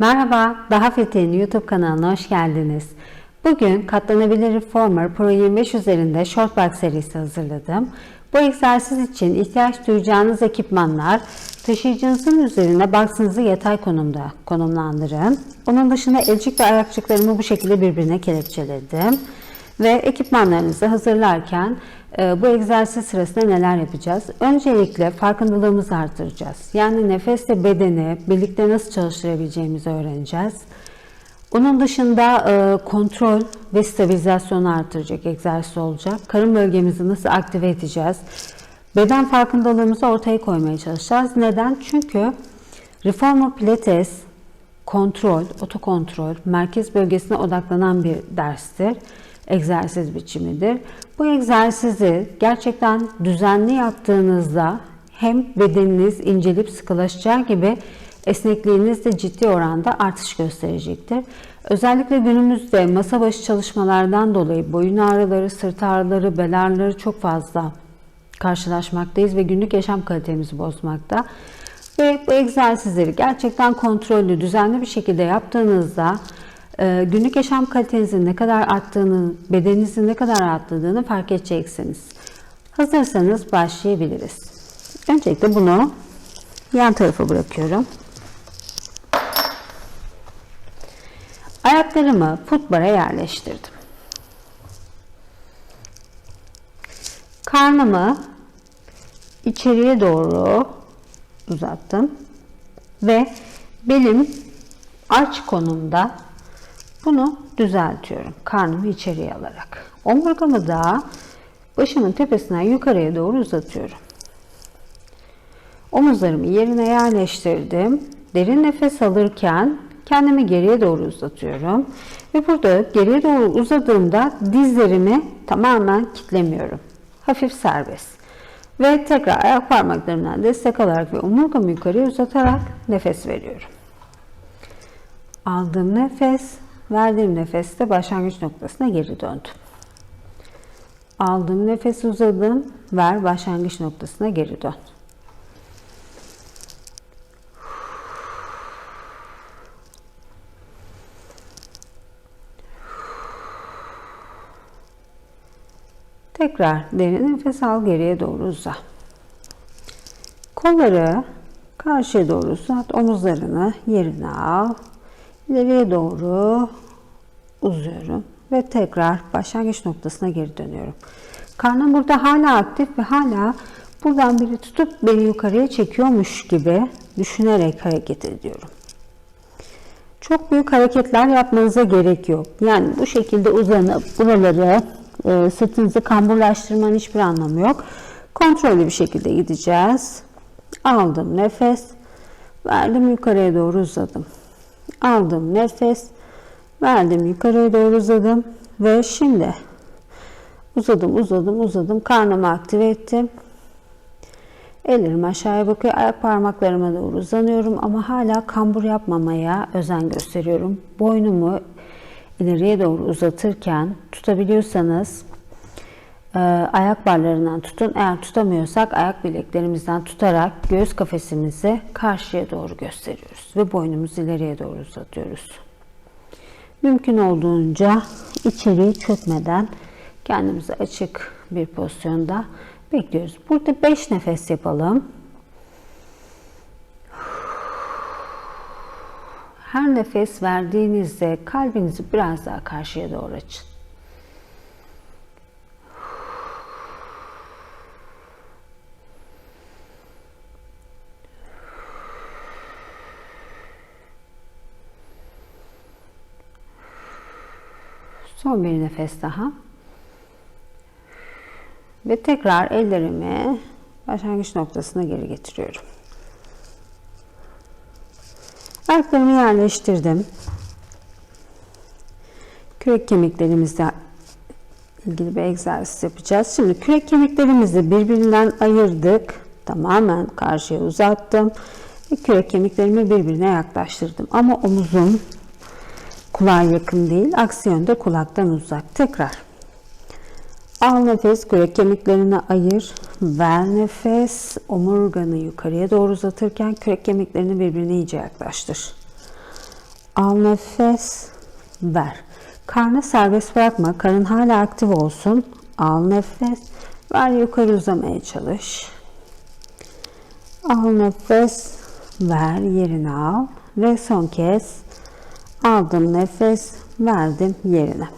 Merhaba, Daha Fethi'nin YouTube kanalına hoş geldiniz. Bugün katlanabilir reformer Pro 25 üzerinde shortbox serisi hazırladım. Bu egzersiz için ihtiyaç duyacağınız ekipmanlar taşıyıcınızın üzerine box'ınızı yatay konumda konumlandırın. Onun dışında elcik ve ayakçıklarımı bu şekilde birbirine kelepçeledim. Ve ekipmanlarınızı hazırlarken bu egzersiz sırasında neler yapacağız? Öncelikle farkındalığımızı artıracağız. Yani nefesle bedeni birlikte nasıl çalıştırabileceğimizi öğreneceğiz. Onun dışında e, kontrol ve stabilizasyonu artıracak egzersiz olacak. Karın bölgemizi nasıl aktive edeceğiz? Beden farkındalığımızı ortaya koymaya çalışacağız. Neden? Çünkü Reformer Pilates kontrol, otokontrol, merkez bölgesine odaklanan bir derstir. Egzersiz biçimidir. Bu egzersizi gerçekten düzenli yaptığınızda hem bedeniniz incelip sıkılaşacağı gibi esnekliğiniz de ciddi oranda artış gösterecektir. Özellikle günümüzde masa başı çalışmalardan dolayı boyun ağrıları, sırt ağrıları, bel ağrıları çok fazla karşılaşmaktayız ve günlük yaşam kalitemizi bozmakta. Ve bu egzersizleri gerçekten kontrollü, düzenli bir şekilde yaptığınızda günlük yaşam kalitenizin ne kadar arttığını, bedeninizin ne kadar rahatladığını fark edeceksiniz. Hazırsanız başlayabiliriz. Öncelikle bunu yan tarafa bırakıyorum. Ayaklarımı footbar'a yerleştirdim. Karnımı içeriye doğru uzattım ve belim arç konumda bunu düzeltiyorum. Karnımı içeriye alarak. Omurgamı da başımın tepesinden yukarıya doğru uzatıyorum. Omuzlarımı yerine yerleştirdim. Derin nefes alırken kendimi geriye doğru uzatıyorum. Ve burada geriye doğru uzadığımda dizlerimi tamamen kitlemiyorum. Hafif serbest. Ve tekrar ayak parmaklarımdan destek alarak ve omurgamı yukarıya uzatarak nefes veriyorum. Aldığım nefes, verdiğim nefeste başlangıç noktasına geri döndüm. Aldığım nefes uzadım, ver başlangıç noktasına geri dön. Tekrar derin nefes al geriye doğru uza. Kolları karşıya doğru uzat. Omuzlarını yerine al. İleriye doğru uzuyorum. Ve tekrar başlangıç noktasına geri dönüyorum. Karnım burada hala aktif ve hala buradan biri tutup beni yukarıya çekiyormuş gibi düşünerek hareket ediyorum. Çok büyük hareketler yapmanıza gerek yok. Yani bu şekilde uzanıp buraları e, sırtınızı kamburlaştırmanın hiçbir anlamı yok. Kontrollü bir şekilde gideceğiz. Aldım nefes. Verdim yukarıya doğru uzadım. Aldım nefes. Verdim yukarıya doğru uzadım. Ve şimdi uzadım uzadım uzadım. Karnımı aktive ettim. Ellerim aşağıya bakıyor. Ayak parmaklarıma doğru uzanıyorum ama hala kambur yapmamaya özen gösteriyorum. Boynumu ileriye doğru uzatırken tutabiliyorsanız ayak barlarından tutun. Eğer tutamıyorsak ayak bileklerimizden tutarak göğüs kafesimizi karşıya doğru gösteriyoruz ve boynumuzu ileriye doğru uzatıyoruz. Mümkün olduğunca içeriği çökmeden kendimizi açık bir pozisyonda bekliyoruz. Burada 5 nefes yapalım. Her nefes verdiğinizde kalbinizi biraz daha karşıya doğru açın. Son bir nefes daha. Ve tekrar ellerimi başlangıç noktasına geri getiriyorum. Ayaklarımı yerleştirdim. Kürek kemiklerimizle ilgili bir egzersiz yapacağız. Şimdi kürek kemiklerimizi birbirinden ayırdık. Tamamen karşıya uzattım. Ve kürek kemiklerimi birbirine yaklaştırdım. Ama omuzum kulağa yakın değil. Aksi yönde kulaktan uzak. Tekrar. Al nefes, kürek kemiklerini ayır. Ver nefes, omurganı yukarıya doğru uzatırken kürek kemiklerini birbirine iyice yaklaştır. Al nefes, ver. Karnı serbest bırakma. Karın hala aktif olsun. Al nefes, ver yukarı uzamaya çalış. Al nefes, ver yerine al ve son kez aldım nefes, verdim yerine.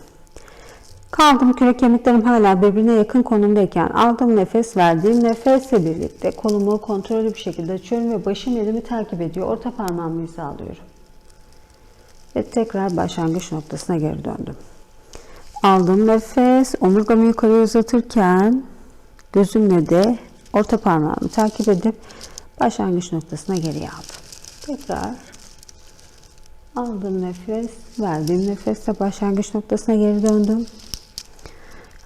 Kaldım kürek kemiklerim hala birbirine yakın konumdayken aldığım nefes verdiğim nefesle birlikte kolumu kontrollü bir şekilde açıyorum ve başım elimi takip ediyor. Orta parmağımı sağlıyorum. Ve tekrar başlangıç noktasına geri döndüm. Aldım nefes, omurgamı yukarıya uzatırken gözümle de orta parmağımı takip edip başlangıç noktasına geriye aldım. Tekrar aldım nefes, verdiğim nefesle başlangıç noktasına geri döndüm.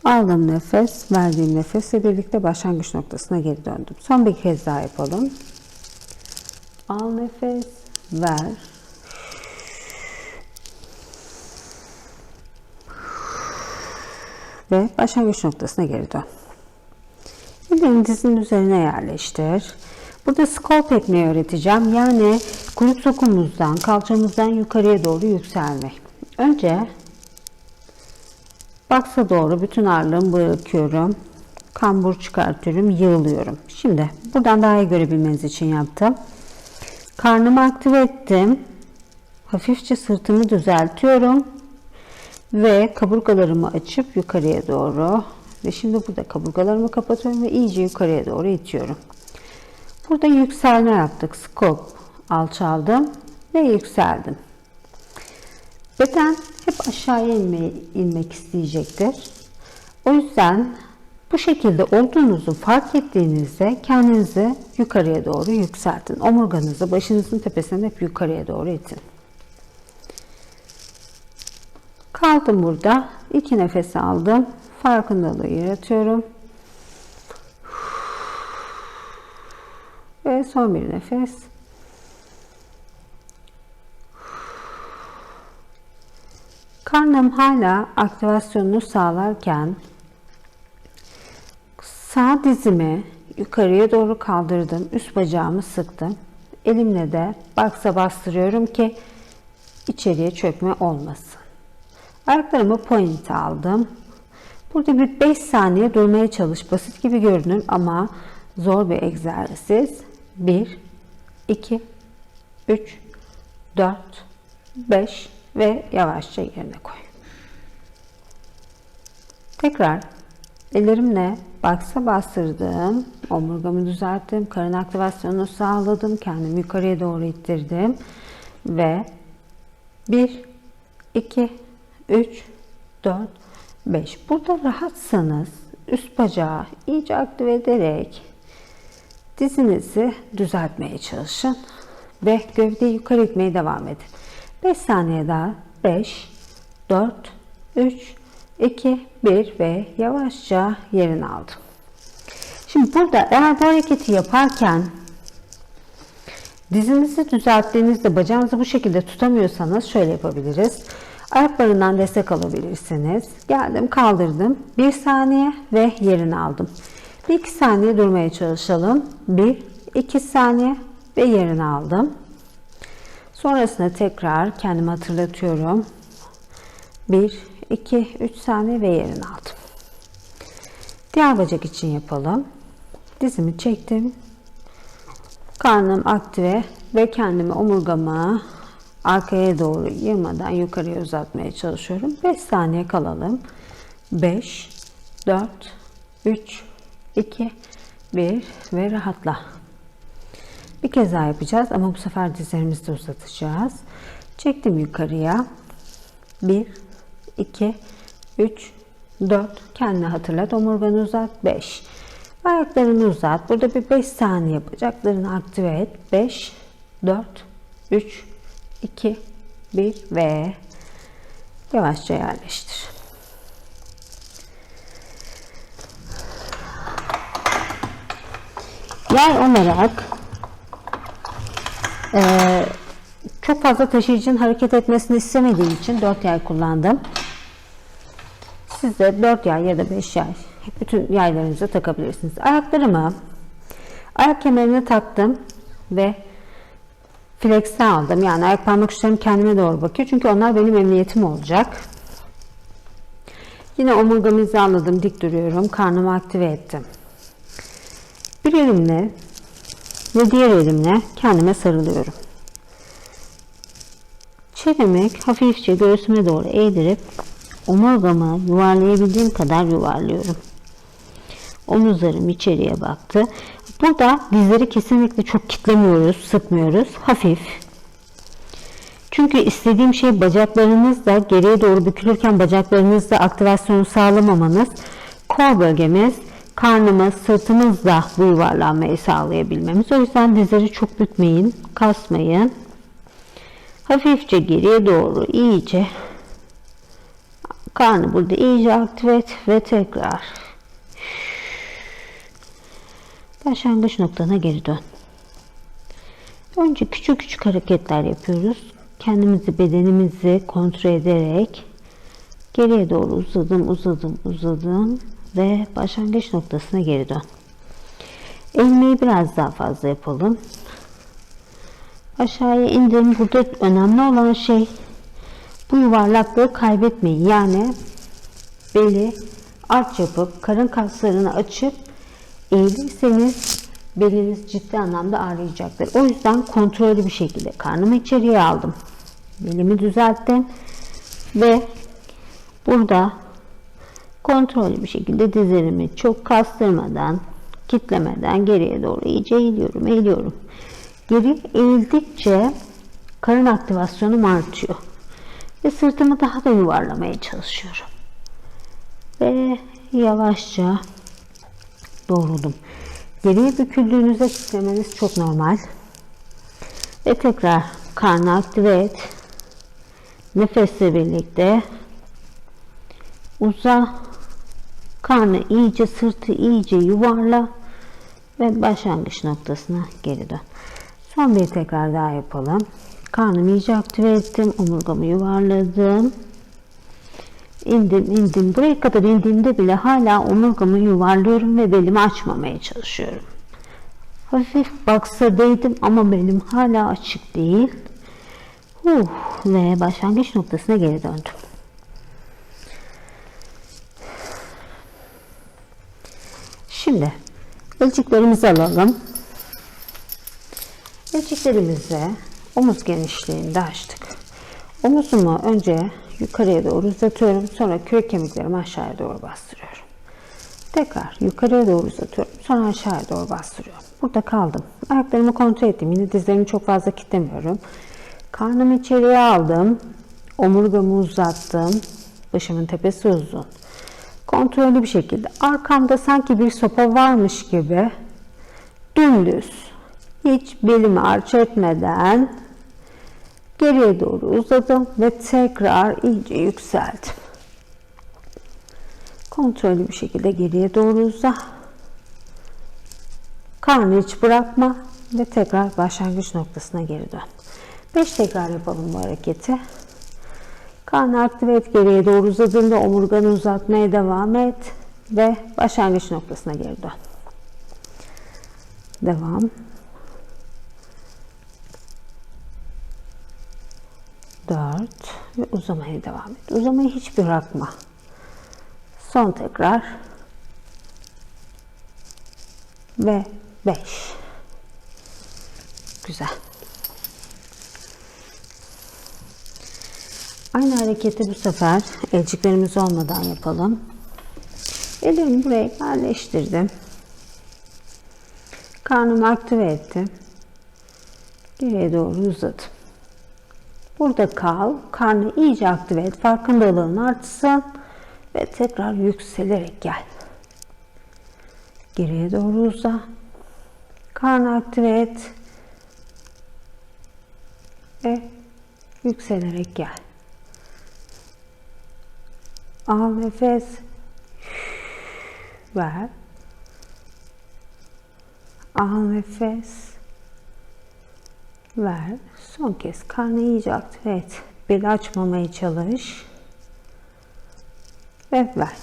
Aldım nefes, verdiğim nefesle birlikte başlangıç noktasına geri döndüm. Son bir kez daha yapalım. Al nefes, ver. Ve başlangıç noktasına geri dön. Ellerini dizinin üzerine yerleştir. Burada scalp etmeyi öğreteceğim. Yani kuyruk sokumumuzdan, kalçamızdan yukarıya doğru yükselme. Önce baksa doğru bütün ağırlığımı bırakıyorum. Kambur çıkartıyorum, yığılıyorum. Şimdi buradan daha iyi görebilmeniz için yaptım. Karnımı aktive ettim. Hafifçe sırtımı düzeltiyorum. Ve kaburgalarımı açıp yukarıya doğru. Ve şimdi burada kaburgalarımı kapatıyorum ve iyice yukarıya doğru itiyorum. Burada yükselme yaptık. Skop alçaldım ve yükseldim. Beden hep aşağıya inmeye, inmek isteyecektir. O yüzden bu şekilde olduğunuzu fark ettiğinizde kendinizi yukarıya doğru yükseltin. Omurganızı başınızın tepesinden hep yukarıya doğru itin. Kaldım burada. İki nefes aldım. Farkındalığı yaratıyorum. Ve son bir nefes. Karnım hala aktivasyonunu sağlarken sağ dizimi yukarıya doğru kaldırdım. Üst bacağımı sıktım. Elimle de baksa bastırıyorum ki içeriye çökme olmasın. Ayaklarımı point aldım. Burada bir 5 saniye durmaya çalış. Basit gibi görünür ama zor bir egzersiz. 1, 2, 3, 4, 5 ve yavaşça yerine koy. Tekrar ellerimle baksa bastırdım. Omurgamı düzelttim. Karın aktivasyonunu sağladım. Kendimi yukarıya doğru ittirdim. Ve 1, 2, 3, 4, 5. Burada rahatsanız üst bacağı iyice aktive ederek dizinizi düzeltmeye çalışın ve gövdeyi yukarı itmeye devam edin. 5 saniye daha 5, 4, 3, 2, 1 ve yavaşça yerini aldım. Şimdi burada eğer bu hareketi yaparken dizinizi düzelttiğinizde bacağınızı bu şekilde tutamıyorsanız şöyle yapabiliriz. Ayaklarından destek alabilirsiniz. Geldim kaldırdım. 1 saniye ve yerini aldım. 1-2 saniye durmaya çalışalım. 1-2 saniye ve yerini aldım. Sonrasında tekrar kendimi hatırlatıyorum. 1, 2, 3 saniye ve yerini aldım. Diğer bacak için yapalım. Dizimi çektim. Karnım aktive ve kendimi omurgama arkaya doğru yığmadan yukarıya uzatmaya çalışıyorum. 5 saniye kalalım. 5, 4, 3, 2, 1 ve rahatla. Bir kez daha yapacağız ama bu sefer dizlerimizi de uzatacağız. Çektim yukarıya. 1, 2, 3, 4. Kendini hatırlat. Omurganı uzat. 5. Ayaklarını uzat. Burada bir 5 saniye bacaklarını aktive et. 5, 4, 3, 2, 1 ve yavaşça yerleştir. Yer olarak e, çok fazla taşıyıcının hareket etmesini istemediğim için 4 yay kullandım. Siz de 4 yay ya da 5 yay bütün yaylarınızı takabilirsiniz. Ayaklarımı ayak kemerini taktım ve flex'e aldım. Yani ayak parmak uçlarım kendime doğru bakıyor. Çünkü onlar benim emniyetim olacak. Yine omurgamı hizaladım. Dik duruyorum. Karnımı aktive ettim. Bir elimle ve diğer elimle kendime sarılıyorum. Çenemi hafifçe göğsüme doğru eğdirip omurgamı yuvarlayabildiğim kadar yuvarlıyorum. Omuzlarım içeriye baktı. Burada dizleri kesinlikle çok kitlemiyoruz, sıkmıyoruz. Hafif. Çünkü istediğim şey bacaklarınızla geriye doğru bükülürken bacaklarınızla aktivasyonu sağlamamanız. Kor bölgemiz, karnımız, sırtımızla bu yuvarlanmayı sağlayabilmemiz. O yüzden dizleri çok bükmeyin, kasmayın. Hafifçe geriye doğru iyice karnı burada iyice aktive et ve tekrar başlangıç noktana geri dön. Önce küçük küçük hareketler yapıyoruz. Kendimizi, bedenimizi kontrol ederek geriye doğru uzadım, uzadım, uzadım ve başlangıç noktasına geri dön. Eğilmeyi biraz daha fazla yapalım. Aşağıya indim. Burada önemli olan şey bu yuvarlaklığı kaybetmeyin. Yani beli arç yapıp karın kaslarını açıp eğilirseniz beliniz ciddi anlamda ağrıyacaktır. O yüzden kontrollü bir şekilde karnımı içeriye aldım. Belimi düzelttim ve burada kontrollü bir şekilde dizlerimi çok kastırmadan, kitlemeden geriye doğru iyice eğiliyorum, eğiliyorum. Geri eğildikçe karın aktivasyonum artıyor. Ve sırtımı daha da yuvarlamaya çalışıyorum. Ve yavaşça doğruldum. Geriye büküldüğünüzde kitlemeniz çok normal. Ve tekrar karnı aktive et. Nefesle birlikte uza. Karnı iyice, sırtı iyice yuvarla. Ve başlangıç noktasına geri dön. Son bir tekrar daha yapalım. Karnımı iyice aktive ettim. Omurgamı yuvarladım. İndim indim. Buraya kadar indiğimde bile hala omurgamı yuvarlıyorum ve belimi açmamaya çalışıyorum. Hafif baksa değdim ama belim hala açık değil. Uh, ve başlangıç noktasına geri döndüm. Şimdi elciklerimizi alalım. Elciklerimizi omuz genişliğinde açtık. Omuzumu önce yukarıya doğru uzatıyorum. Sonra kök kemiklerimi aşağıya doğru bastırıyorum. Tekrar yukarıya doğru uzatıyorum. Sonra aşağıya doğru bastırıyorum. Burada kaldım. Ayaklarımı kontrol ettim. Yine dizlerimi çok fazla kitlemiyorum. Karnımı içeriye aldım. Omurgamı uzattım. Başımın tepesi uzun. Kontrollü bir şekilde arkamda sanki bir sopa varmış gibi dümdüz hiç belimi arç etmeden geriye doğru uzadım ve tekrar iyice yükseldim. Kontrollü bir şekilde geriye doğru uza. Karnı hiç bırakma ve tekrar başlangıç noktasına geri dön. 5 tekrar yapalım bu hareketi. Karnı aktive et geriye doğru uzadığında omurganı uzatmaya devam et ve başlangıç noktasına geri dön. Devam. 4 ve uzamaya devam et. Uzamayı hiç bırakma. Son tekrar ve 5. Güzel. Aynı hareketi bu sefer elciklerimiz olmadan yapalım. Ellerimi buraya yerleştirdim. Karnımı aktive ettim. Geriye doğru uzadım. Burada kal. Karnı iyice aktive et. Farkındalığın artsın. Ve tekrar yükselerek gel. Geriye doğru uza. Karnı aktive et. Ve yükselerek gel. Al nefes. Ver. Al nefes. Ver. Son kez karnı iyice aktive et. Beli açmamaya çalış. Ve ver.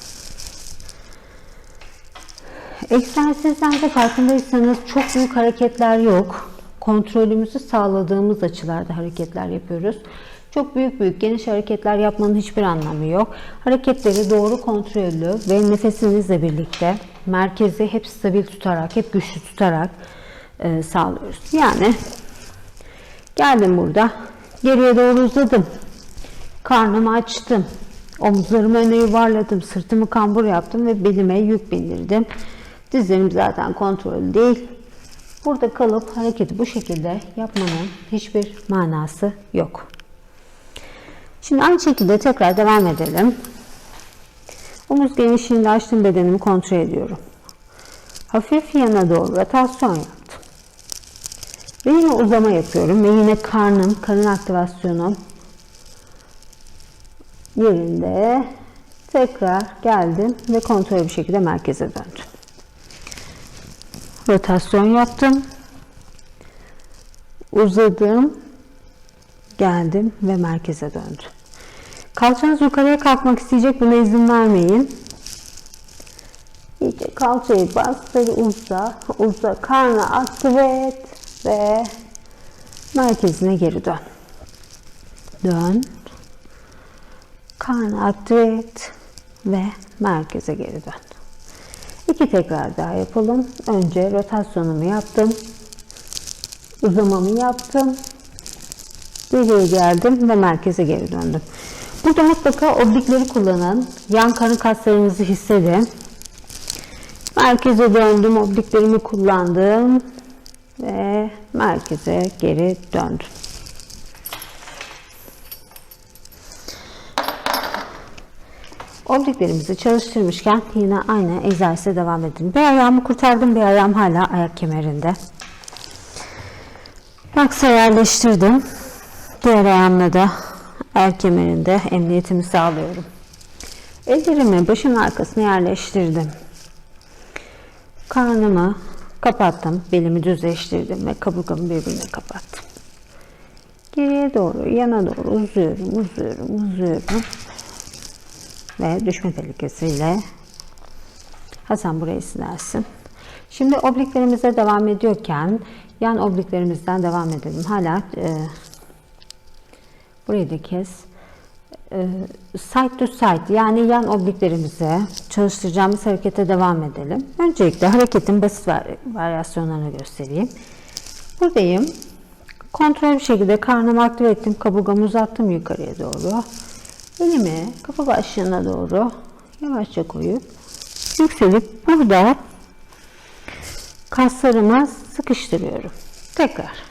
Egzersizlerde farkındaysanız çok büyük hareketler yok. kontrolümüzü sağladığımız açılarda hareketler yapıyoruz. Çok büyük büyük geniş hareketler yapmanın hiçbir anlamı yok. Hareketleri doğru kontrollü ve nefesinizle birlikte merkezi hep stabil tutarak, hep güçlü tutarak e, sağlıyoruz. Yani geldim burada, geriye doğru uzadım. Karnımı açtım. Omuzlarımı öne yuvarladım. Sırtımı kambur yaptım ve belime yük bindirdim. Dizlerim zaten kontrol değil. Burada kalıp hareketi bu şekilde yapmanın hiçbir manası yok. Şimdi aynı şekilde tekrar devam edelim. Omuz genişliğinde açtım bedenimi kontrol ediyorum. Hafif yana doğru rotasyon yaptım. Ve yine uzama yapıyorum ve yine karnım, karın aktivasyonum yerinde. Tekrar geldim ve kontrol bir şekilde merkeze döndüm. Rotasyon yaptım. Uzadım. Geldim ve merkeze döndüm. Kalçanız yukarıya kalkmak isteyecek buna izin vermeyin. İyice kalçayı bastır, uza, uza, karnı aktive ve merkezine geri dön. Dön. Karnı aktive ve merkeze geri dön. İki tekrar daha yapalım. Önce rotasyonumu yaptım. Uzamamı yaptım. Geriye geldim ve merkeze geri döndüm. Burada mutlaka oblikleri kullanın. Yan karın kaslarınızı hissedin. Merkeze döndüm. Obliklerimi kullandım. Ve merkeze geri döndüm. Obliklerimizi çalıştırmışken yine aynı egzersize devam edelim. Bir ayağımı kurtardım, bir ayağım hala ayak kemerinde. Baksa yerleştirdim. Diğer da ayak kemerinde emniyetimi sağlıyorum. Ellerimi başın arkasına yerleştirdim. Karnımı kapattım, belimi düzleştirdim ve kaburgamı birbirine kapattım. Geriye doğru, yana doğru uzuyorum, uzuyorum, uzuyorum ve düşme tehlikesiyle Hasan burayı silersin. Şimdi obliklerimize devam ediyorken yan obliklerimizden devam edelim. Hala e, burayı da kes. E, side to side yani yan obliklerimize çalıştıracağımız harekete devam edelim. Öncelikle hareketin basit varyasyonlarını göstereyim. Buradayım. Kontrol bir şekilde karnımı aktive ettim. Kaburgamı uzattım yukarıya doğru. Elimi kafa başlığına doğru yavaşça koyup yükselip burada kaslarıma sıkıştırıyorum. Tekrar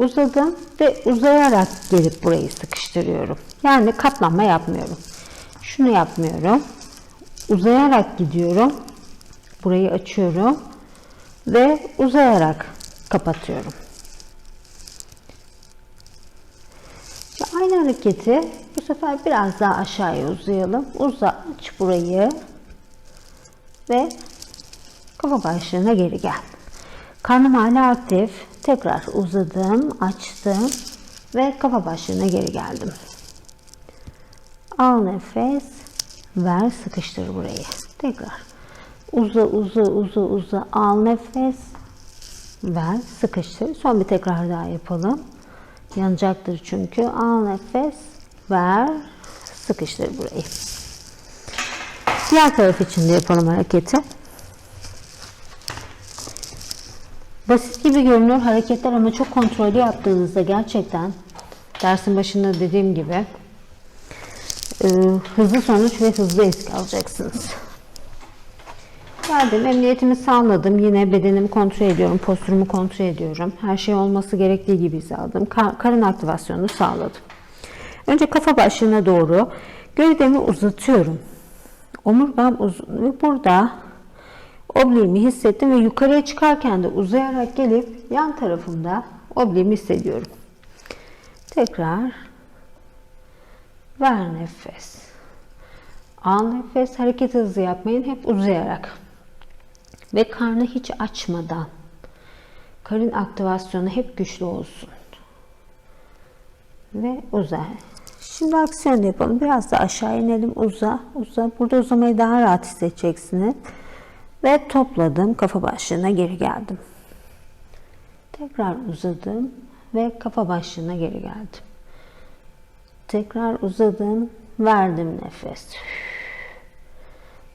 uzadım ve uzayarak gelip burayı sıkıştırıyorum. Yani katlanma yapmıyorum. Şunu yapmıyorum. Uzayarak gidiyorum. Burayı açıyorum ve uzayarak kapatıyorum. Aynı hareketi bu sefer biraz daha aşağıya uzayalım. Uza, aç burayı ve kafa başlığına geri gel. Karnım hala aktif. Tekrar uzadım, açtım ve kafa başlığına geri geldim. Al nefes, ver, sıkıştır burayı. Tekrar uza, uza, uza, uza, al nefes, ver, sıkıştır. Son bir tekrar daha yapalım. Yanacaktır çünkü. Al nefes, ver, sıkıştır burayı. Diğer taraf için de yapalım hareketi. Basit gibi görünür hareketler ama çok kontrollü yaptığınızda gerçekten dersin başında dediğim gibi e, hızlı sonuç ve hızlı eski alacaksınız. Geldim, emniyetimi sağladım. Yine bedenimi kontrol ediyorum, posturumu kontrol ediyorum. Her şey olması gerektiği gibi hizaladım. karın aktivasyonunu sağladım. Önce kafa başlığına doğru gövdemi uzatıyorum. Omurgam uzun ve burada obliğimi hissettim ve yukarıya çıkarken de uzayarak gelip yan tarafımda obliğimi hissediyorum. Tekrar ver nefes. Al nefes. Hareket hızlı yapmayın. Hep uzayarak. Ve karnı hiç açmadan. Karın aktivasyonu hep güçlü olsun. Ve uza. Şimdi aksiyon yapalım. Biraz da aşağı inelim. Uza, uza. Burada uzamayı daha rahat hissedeceksiniz. Ve topladım. Kafa başlığına geri geldim. Tekrar uzadım ve kafa başlığına geri geldim. Tekrar uzadım, verdim nefes.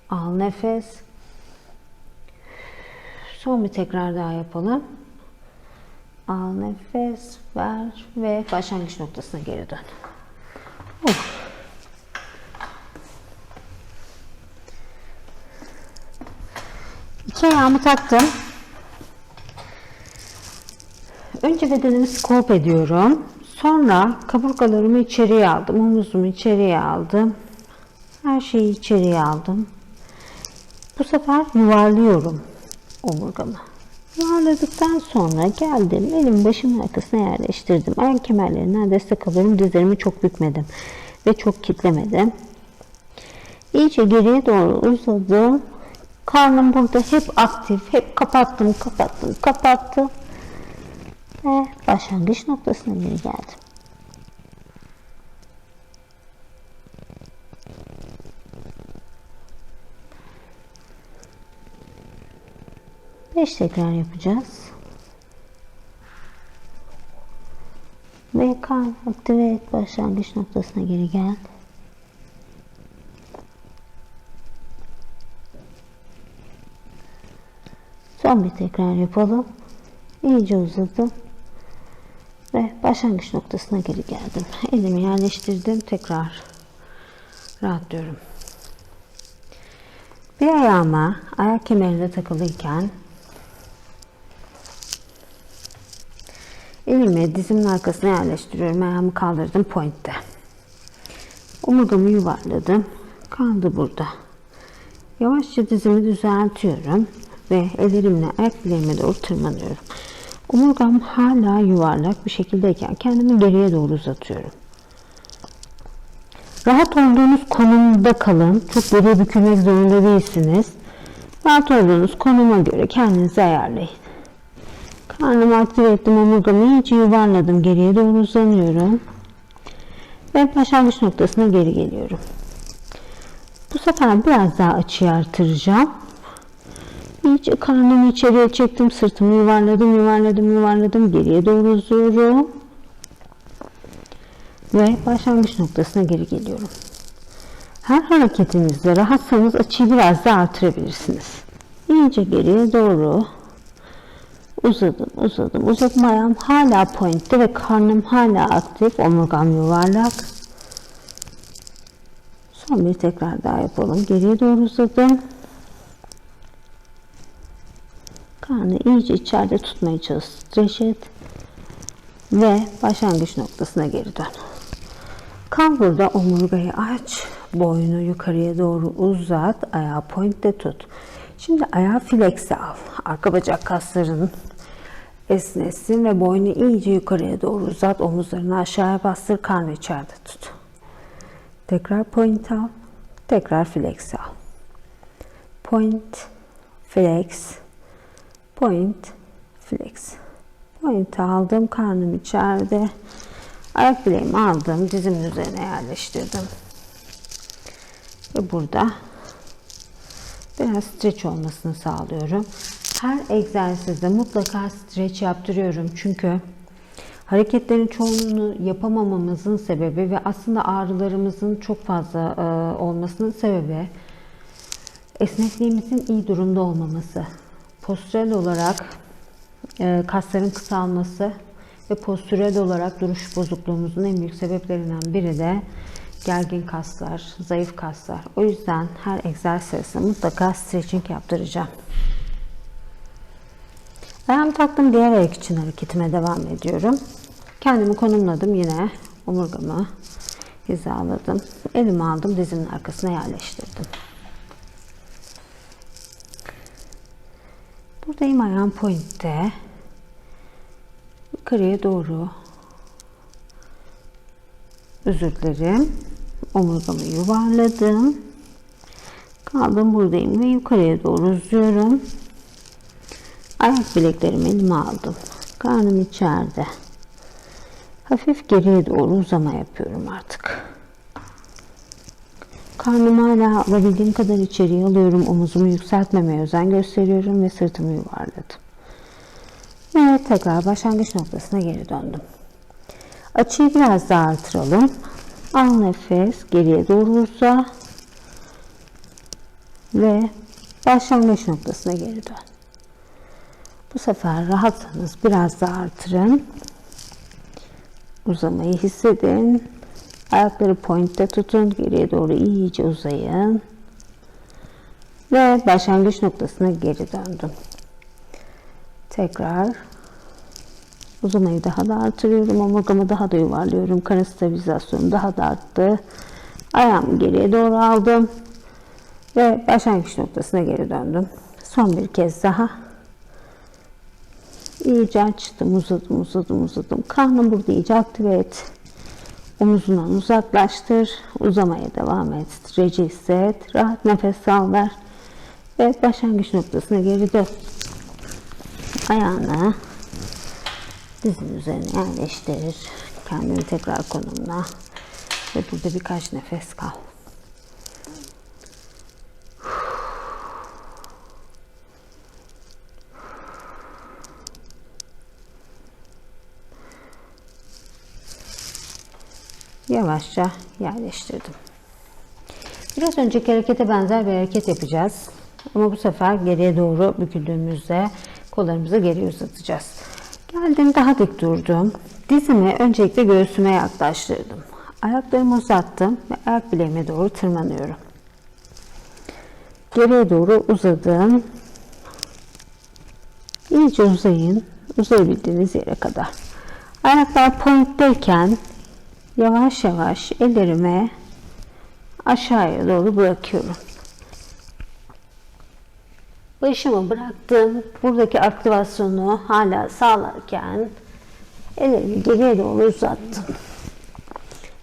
Al nefes. Son bir tekrar daha yapalım. Al nefes, ver ve başlangıç noktasına geri dön. Of. İki ayağımı taktım. Önce bedenimi scope ediyorum. Sonra kaburgalarımı içeriye aldım. Omuzumu içeriye aldım. Her şeyi içeriye aldım. Bu sefer yuvarlıyorum omurgamı. Yuvarladıktan sonra geldim. Elim başımın arkasına yerleştirdim. Ayak kemerlerinden destek alıyorum. Dizlerimi çok bükmedim. Ve çok kitlemedim. İyice geriye doğru uzadım. Karnım burada hep aktif. Hep kapattım, kapattım, kapattım. Ve başlangıç noktasına geri geldim. Beş tekrar yapacağız. Ve karn aktive et başlangıç noktasına geri gel. Son bir tekrar yapalım. İyice uzadım. Ve başlangıç noktasına geri geldim. Elimi yerleştirdim. Tekrar rahatlıyorum. Bir ayağıma ayak kemerinde takılıyken elimi dizimin arkasına yerleştiriyorum. Ayağımı kaldırdım pointte. Omurgamı yuvarladım. Kaldı burada. Yavaşça dizimi düzeltiyorum ve ellerimle ayak bileğime doğru tırmanıyorum. Omurgam hala yuvarlak bir şekildeyken kendimi geriye doğru uzatıyorum. Rahat olduğunuz konumda kalın. Çok geriye bükülmek zorunda değilsiniz. Rahat olduğunuz konuma göre kendinizi ayarlayın. Karnımı aktive ettim. Omurgamı iyice yuvarladım. Geriye doğru uzanıyorum. Ve başlangıç noktasına geri geliyorum. Bu sefer biraz daha açıyı artıracağım. İyice karnımı içeriye çektim. Sırtımı yuvarladım, yuvarladım, yuvarladım. Geriye doğru uzuyorum. Ve başlangıç noktasına geri geliyorum. Her hareketinizde rahatsanız açıyı biraz daha artırabilirsiniz. İyice geriye doğru uzadım, uzadım, uzadım. Ayağım hala pointte ve karnım hala aktif. Omurgam yuvarlak. Son bir tekrar daha yapalım. Geriye doğru uzadım. Karnı iyice içeride tutmaya çalış. Streç. Ve başlangıç noktasına geri dön. Kal burada omurgayı aç. Boynu yukarıya doğru uzat. Ayağı pointte tut. Şimdi ayağı flex'e al. Arka bacak kasların esnesin ve boynu iyice yukarıya doğru uzat. Omuzlarını aşağıya bastır. Karnı içeride tut. Tekrar point al. Tekrar flex al. Point, flex, point, flex. Point aldım. Karnım içeride. Ayak bileğimi aldım. Dizimin üzerine yerleştirdim. Ve burada biraz streç olmasını sağlıyorum. Her egzersizde mutlaka streç yaptırıyorum. Çünkü hareketlerin çoğunluğunu yapamamamızın sebebi ve aslında ağrılarımızın çok fazla e, olmasının sebebi esnekliğimizin iyi durumda olmaması. Postürel olarak e, kasların kısalması ve postürel olarak duruş bozukluğumuzun en büyük sebeplerinden biri de gergin kaslar, zayıf kaslar. O yüzden her egzersizde mutlaka stretching yaptıracağım. Ayağımı taktım diğer ayak için hareketime devam ediyorum. Kendimi konumladım yine omurgamı hizaladım. Elimi aldım dizimin arkasına yerleştirdim. Buradayım ayağım pointte. Yukarıya doğru özür dilerim. Omurgamı yuvarladım. Kaldım buradayım ve yukarıya doğru uzuyorum. Ayak bileklerimi elime aldım. Karnım içeride. Hafif geriye doğru uzama yapıyorum artık. Karnımı hala alabildiğim kadar içeriye alıyorum. Omuzumu yükseltmemeye özen gösteriyorum ve sırtımı yuvarladım. Ve tekrar başlangıç noktasına geri döndüm. Açıyı biraz daha artıralım. Al nefes, geriye doğru uza. Ve başlangıç noktasına geri dön. Bu sefer rahatsanız biraz daha artırın. Uzamayı hissedin. Ayakları pointte tutun. Geriye doğru iyice uzayın. Ve başlangıç noktasına geri döndüm. Tekrar uzamayı daha da artırıyorum. Omurgamı daha da yuvarlıyorum. Karın stabilizasyonu daha da arttı. Ayağımı geriye doğru aldım. Ve başlangıç noktasına geri döndüm. Son bir kez daha. İyice açtım, uzadım, uzadım, uzadım. Karnım burada iyice aktive et. Omuzundan uzaklaştır. Uzamaya devam et. Streci hisset. Rahat nefes al ver. Ve başlangıç noktasına geri dön. Ayağını dizin üzerine yerleştir. Kendini tekrar konumla. Ve burada birkaç nefes kal. Yavaşça yerleştirdim. Biraz önceki harekete benzer bir hareket yapacağız. Ama bu sefer geriye doğru büküldüğümüzde kollarımızı geri uzatacağız. Geldim daha dik durdum. Dizimi öncelikle göğsüme yaklaştırdım. Ayaklarımı uzattım ve ayak bileğime doğru tırmanıyorum. Geriye doğru uzadım. İyice uzayın. Uzayabildiğiniz yere kadar. Ayaklar pointteyken yavaş yavaş ellerime aşağıya doğru bırakıyorum. Başımı bıraktım. Buradaki aktivasyonu hala sağlarken ellerimi geriye doğru uzattım.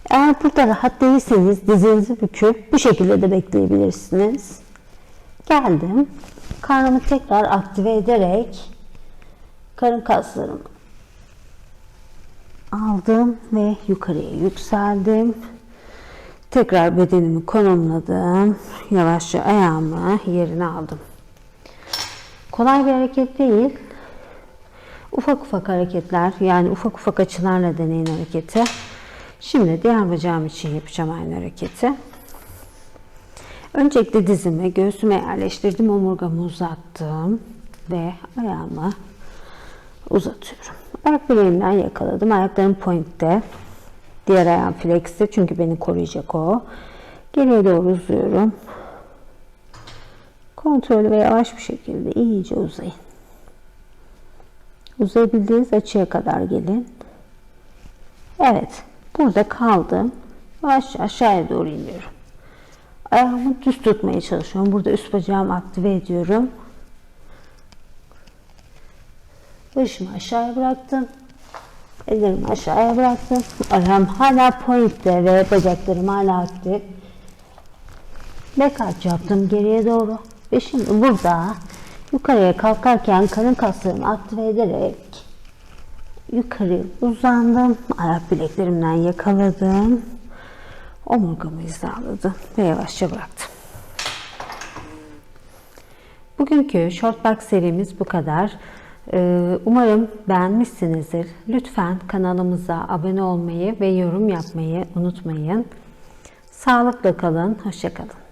Eğer burada rahat değilseniz dizinizi büküp bu şekilde de bekleyebilirsiniz. Geldim. Karnımı tekrar aktive ederek karın kaslarımı aldım ve yukarıya yükseldim. Tekrar bedenimi konumladım. Yavaşça ayağımı yerine aldım. Kolay bir hareket değil. Ufak ufak hareketler yani ufak ufak açılarla deneyin hareketi. Şimdi diğer bacağım için yapacağım aynı hareketi. Öncelikle dizimi göğsüme yerleştirdim. Omurgamı uzattım ve ayağımı uzatıyorum. Ayak bileğimden yakaladım. Ayaklarım pointte. Diğer ayağım flexte çünkü beni koruyacak o. Geriye doğru uzuyorum. Kontrollü ve yavaş bir şekilde iyice uzayın. Uzayabildiğiniz açıya kadar gelin. Evet. Burada kaldım. Yavaşça aşağıya doğru iniyorum. Ayağımı düz tutmaya çalışıyorum. Burada üst bacağımı aktive ediyorum. Başımı aşağıya bıraktım. Ellerimi aşağıya bıraktım. Ayağım hala pointte ve bacaklarım hala aktif. Back yaptım geriye doğru. Ve şimdi burada yukarıya kalkarken karın kaslarımı aktive ederek yukarı uzandım. Ayak bileklerimden yakaladım. Omurgamı hizaladım ve yavaşça bıraktım. Bugünkü short box serimiz bu kadar. Ee, Umarım beğenmişsinizdir. Lütfen kanalımıza abone olmayı ve yorum yapmayı unutmayın. Sağlıkla kalın, hoşçakalın.